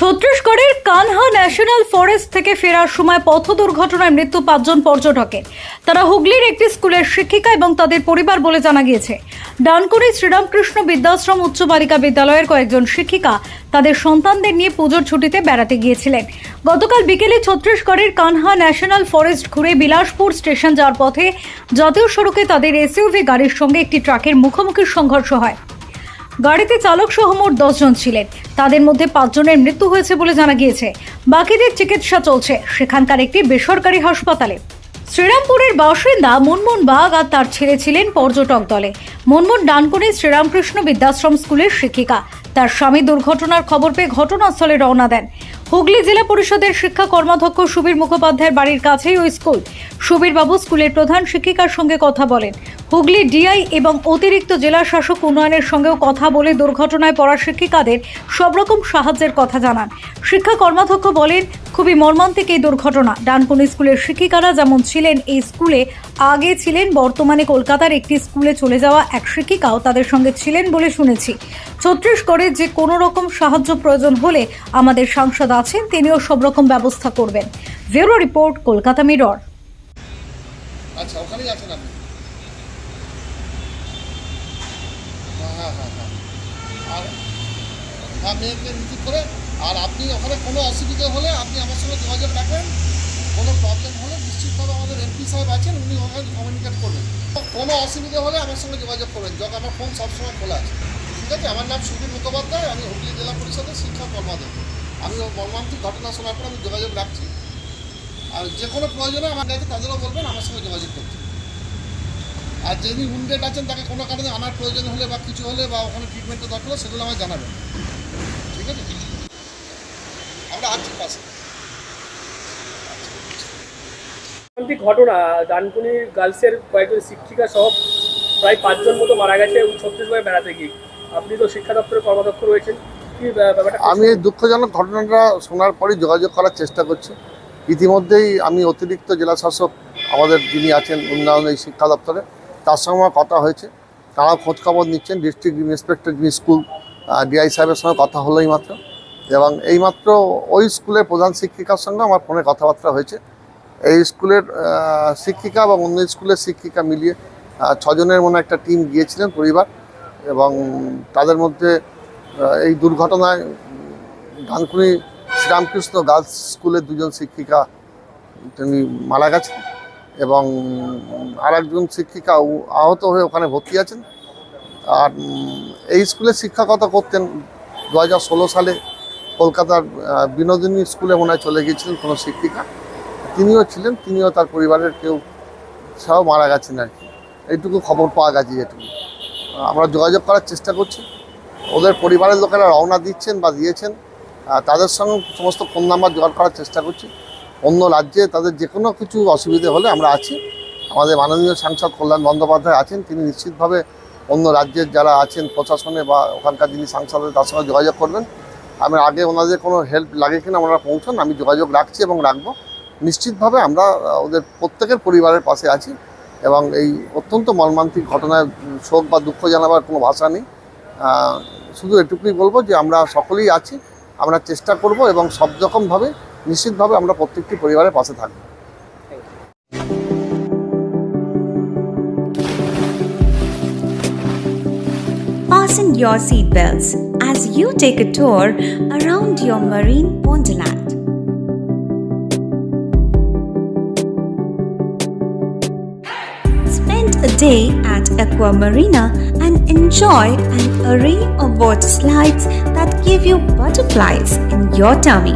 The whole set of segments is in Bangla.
ছত্তিশগড়ের কানহা ন্যাশনাল ফরেস্ট থেকে ফেরার সময় পথ দুর্ঘটনায় মৃত্যু পাঁচজন পর্যটকের। তারা হুগলির একটি স্কুলের শিক্ষিকা এবং তাদের পরিবার বলে জানা গিয়েছে। ডানকুনি শ্রীরামকৃষ্ণ বিদ্যাশ্রম উচ্চ বালিকা বিদ্যালয়ের কয়েকজন শিক্ষিকা তাদের সন্তানদের নিয়ে পুজোর ছুটিতে বেড়াতে গিয়েছিলেন। গতকাল বিকেলে ছত্তিশগড়ের কানহা ন্যাশনাল ফরেস্ট ঘুরে বিলাসপুর স্টেশন যাওয়ার পথে জাতীয় সড়কে তাদের এসইউভি গাড়ির সঙ্গে একটি ট্রাকের মুখোমুখি সংঘর্ষ হয়। গাড়িতে চালক সহ মোট দশজন ছিলেন। তাদের মধ্যে পাঁচজনের মৃত্যু হয়েছে বলে জানা গিয়েছে। বাকিদের চিকিৎসা চলছে। সেখানকার একটি বেসরকারি হাসপাতালে। শ্রীরামপুরের বাসিন্দা মুনমুন বাগ আর তার ছেলে ছিলেন পর্যটক দলে। মুনমুন ডানকুনি শ্রীরামকৃষ্ণ বিদ্যাশ্রম স্কুলের শিক্ষিকা। তার স্বামী দুর্ঘটনার খবর পেয়ে ঘটনাস্থলে রওনা দেন। হুগলি জেলা পরিষদের শিক্ষা কর্মাধ্যক্ষ সুবীর মুখোপাধ্যায়ের বাড়ির কাছেই ওই স্কুল। সুবীর বাবু স্কুলের প্রধান শিক্ষিকার সঙ্গে কথা বলেন। হুগলি ডিআই এবং অতিরিক্ত জেলা শাসক উন্নয়নের সঙ্গেও কথা বলে দুর্ঘটনায় পড়া শিক্ষিকাদের সব রকম সাহায্যের কথা জানান। শিক্ষা কর্মাধ্যক্ষ বলেন, খুবই মর্মান্তিক এই দুর্ঘটনা। ডানকুনি স্কুলের শিক্ষিকারা যেমন ছিলেন এই স্কুলে, আগে ছিলেন, বর্তমানে কলকাতার একটি স্কুলে চলে যাওয়া এক শিক্ষিকাও তাদের সঙ্গে ছিলেন বলে শুনেছি। ছত্তিশগড়ে যে কোনো রকম সাহায্য প্রয়োজন হলে আমাদের সাংসদ আছেন, তিনিও সব রকম ব্যবস্থা করবেন। Bureau report, Kolkata Mirror. আচ্ছা ওখানেই আছেন আপনি? হ্যাঁ হ্যাঁ হ্যাঁ। আর হ্যাঁ মেয়েকে রিসিভ করে। আর আপনি ওখানে কোনো অসুবিধা হলে আপনি আমার সঙ্গে যোগাযোগ রাখবেন কোনো প্রবলেম হলে নিশ্চিতভাবে আমাদের এমপি সাহেব আছেন, উনি ওখানে কমিউনিকেট করবেন। কোনো অসুবিধা হলে আমার সঙ্গে যোগাযোগ করবেন যখন আমার ফোন সবসময় খোলা আছে। ঠিক আছে? আমার নাম সুবীর মুখোপাধ্যায়, আমি হুগলি জেলা পরিষদের শিক্ষা কর্মাধ্যক্ষ। আমি মর্মান্তিক ঘটনা শোনার পর আমি যোগাযোগ রাখছি। আর যে কোনো প্রয়োজনে আমার কাছে তাদেরও বলবেন, আমার সঙ্গে যোগাযোগ করতে আর যিনি উন্ডেড আছেন তাকে কোনো কারণে আনার প্রয়োজন হলে বা কিছু হলে বা ওখানে ট্রিটমেন্টের দরকার হলে সেগুলো আমায় জানাবেন। ঠিক আছে? আমরা আছি পাশে। ঘটনা? ডানকুনি গার্লসের কয়েকজন শিক্ষিকা সহ প্রায় পাঁচজন মতো মারা গেছে ছত্তিশগড়ে বেড়াতে গিয়ে। আপনি তো শিক্ষা দপ্তরের কর্মাধ্যক্ষ রয়েছেন। কি ব্যাপারটা? আমি এই দুঃখজনক ঘটনাটা শোনার পরই যোগাযোগ করার চেষ্টা করছি। ইতিমধ্যেই আমি অতিরিক্ত জেলা শাসক আমাদের যিনি আছেন উন্নয়ন এই শিক্ষা দপ্তরে। তার সঙ্গে আমার কথা হয়েছে। তারা খোঁজখবর নিচ্ছেন ডিস্ট্রিক্ট ইন্সপেক্টর যিনি স্কুল ডিআই সাহেবের সঙ্গে কথা হলো এইমাত্র। এবং এইমাত্র ওই স্কুলের প্রধান শিক্ষিকার সঙ্গে আমার ফোনে কথাবার্তা হয়েছে। এই স্কুলের শিক্ষিকা এবং অন্য স্কুলের শিক্ষিকা মিলিয়ে ছজনের মনে একটা টিম গিয়েছিলেন পরিবার এবং তাদের মধ্যে এই দুর্ঘটনায় ডানকুনি শ্রীরামকৃষ্ণ গার্লস স্কুলের দুজন শিক্ষিকা তিনি মারা গেছেন। এবং আর একজন শিক্ষিকা আহত হয়ে ওখানে ভর্তি আছেন। আর এই স্কুলে শিক্ষকতা করতেন দু হাজার ষোলো সালে কলকাতার বিনোদিনী স্কুলে মনে হয় চলে গিয়েছিলেন কোনো শিক্ষিকা। তিনিও ছিলেন, তিনিও তার পরিবারের কেউ সব মারা গেছেন আর কি। এইটুকু খবর পাওয়া গেছে যেটুকু। আমরা যোগাযোগ করার চেষ্টা করছি। ওদের পরিবারের লোকেরা রওনা দিচ্ছেন বা দিয়েছেন। তাদের সঙ্গে সমস্ত ফোন নাম্বার জোগাড় করার চেষ্টা করছি। অন্য রাজ্যে তাদের যে কোনো কিছু অসুবিধে হলে আমরা আছি। আমাদের মাননীয় সাংসদ কল্যাণ বন্দ্যোপাধ্যায় আছেন, তিনি নিশ্চিতভাবে অন্য রাজ্যের যারা আছেন প্রশাসনে বা ওখানকার যিনি সাংসদ তার সঙ্গে যোগাযোগ করবেন। আমি আগে ওনাদের কোনো হেল্প লাগে কিনা ওনারা পৌঁছন, আমি যোগাযোগ রাখছি এবং রাখব। নিশ্চিতভাবে আমরা ওদের প্রত্যেকের পরিবারের পাশে আছি এবং এই অত্যন্ত মর্মান্তিক ঘটনায় শোক বা দুঃখ জানাবার কোনো ভাষা নেই। শুধু এটুকুই বলব যে আমরা সকলেই আছি, আমরা চেষ্টা করব এবং সব রকমভাবে নিশ্চিতভাবে আমরা প্রত্যেকটি পরিবারের পাশে থাকবো Fasten your seatbelts as you take a tour around your marine wonderland. Spend a day at Aqua Marina and enjoy an array of water slides that give you butterflies in your tummy.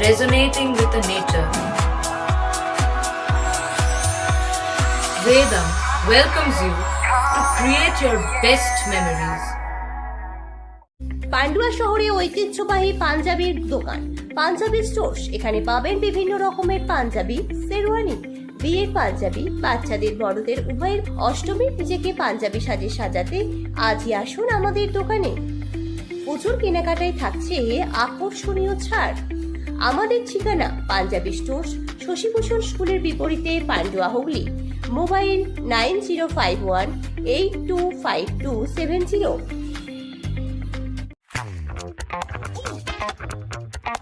Resonating with the nature. Vedam welcomes you to create your best memories. Pandua শহরে ঐতিহ্যবাহী পাঞ্জাবির দোকান, পাঞ্জাবি স্টোর্স এখানে পাবেন বিভিন্ন রকমের পাঞ্জাবি, শেরওয়ানি, বিয়ের পাঞ্জাবি, বাচ্চাদের, বড়দের, উভয়ের অষ্টমী নিজেকে পাঞ্জাবি সাজে সাজাতে আজই আসুন আমাদের দোকানে প্রচুর কেনাকাটায় থাকছে আকর্ষণীয় ছাড় আমাদের ঠিকানা পাঞ্জাবি স্টোর্স, শশীভূষণ স্কুলের বিপরীতে Pandua Hooghly. Mobile nine zero five one eight two five two seven zero.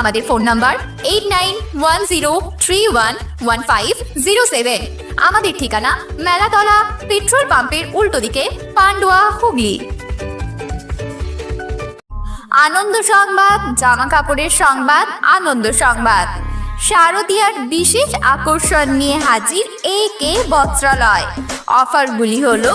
আমাদের phone number eight nine one zero three one one five zero seven আমাদের ঠিকানা মেলাতলা পেট্রোল পাম্পের উল্টো দিকে পান্ডুয়া হুগলি। আনন্দ সংবাদ, জামা কাপড়ের সংবাদ, আনন্দ সংবাদ। শারদীয়ার বিশেষ আকর্ষণ নিয়ে হাজির এ কে বস্ত্রালয়। অফারগুলি হলো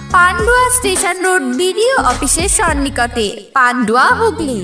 পান্ডুয়া স্টেশন রোড বিডিও অফিসের সন্নিকটে পান্ডুয়া হুগলি।